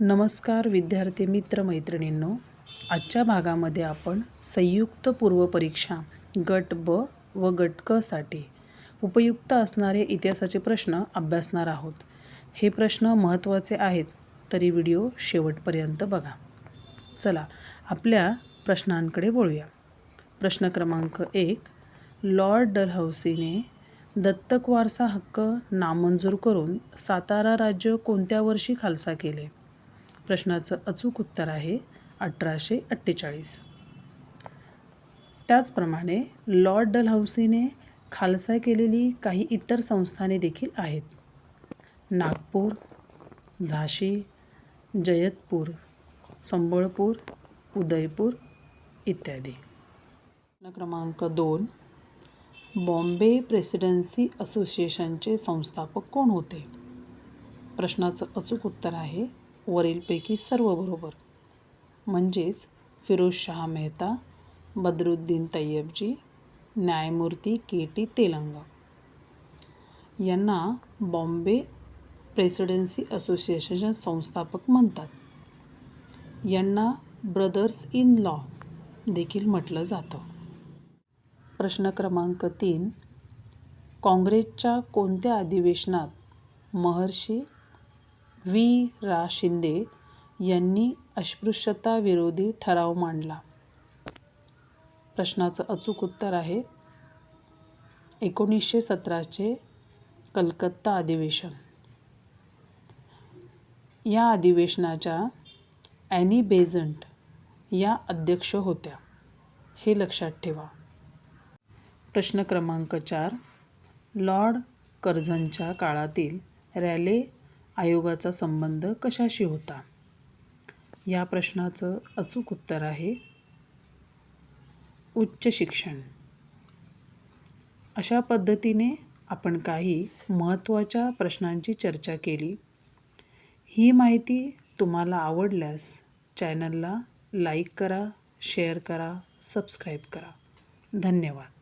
नमस्कार विद्यार्थी मित्र मैत्रिणींनो आजच्या भागामध्ये आपण संयुक्त पूर्वपरीक्षा गट ब व गट क साठी उपयुक्त असणारे इतिहासाचे प्रश्न अभ्यासणार आहोत. हे प्रश्न महत्त्वाचे आहेत तरी व्हिडिओ शेवटपर्यंत बघा. चला आपल्या प्रश्नांकडे बोलूया प्रश्न क्रमांक एक लॉर्ड डलहौसीने दत्तक वारसा हक्क नामंजूर करून सातारा राज्य कोणत्या वर्षी खालसा केले? प्रश्नाचं अचूक उत्तर आहे अठराशे अठ्ठेचाळीस. त्याचप्रमाणे लॉर्ड डलहौसीने खालसा केलेली काही इतर संस्थाने देखील आहेत. नागपूर झाशी जयतपूर संबळपूर उदयपूर इत्यादी. क्रमांक दोन. बॉम्बे प्रेसिडेन्सी असोसिएशनचे संस्थापक कोण होते? प्रश्नाचं अचूक उत्तर आहे वरीलपैकी सर्व बरोबर. म्हणजेच फिरोजशहा मेहता बदरुद्दीन तय्यबजी न्यायमूर्ती के टी तेलंग. यांना बॉम्बे प्रेसिडेन्सी असोसिएशनचे संस्थापक म्हणतात. यांना ब्रदर्स इन लॉ देखील म्हटलं जातं. प्रश्न क्रमांक तीन. काँग्रेसच्या कोणत्या अधिवेशनात महर्षी व्ही. रा. शिंदे यांनी अस्पृश्यता विरोधी ठराव मांडला. प्रश्नाचं अचूक उत्तर आहे एकोणीसशे सतराचे कलकत्ता अधिवेशन. या अधिवेशनाच्या ॲनी बेझंट या अध्यक्ष होत्या. हे लक्षात ठेवा. प्रश्न क्रमांक चार लॉर्ड कर्झनच्या काळातील रॅले आयोगाचा संबंध कशाशी होता? या प्रश्नाचं अचूक उत्तर आहे उच्च शिक्षण. अशा पद्धतीने आपण काही महत्त्वाच्या प्रश्नांची चर्चा केली. ही माहिती तुम्हाला आवडल्यास चॅनलला लाईक करा शेअर करा सबस्क्राईब करा. धन्यवाद.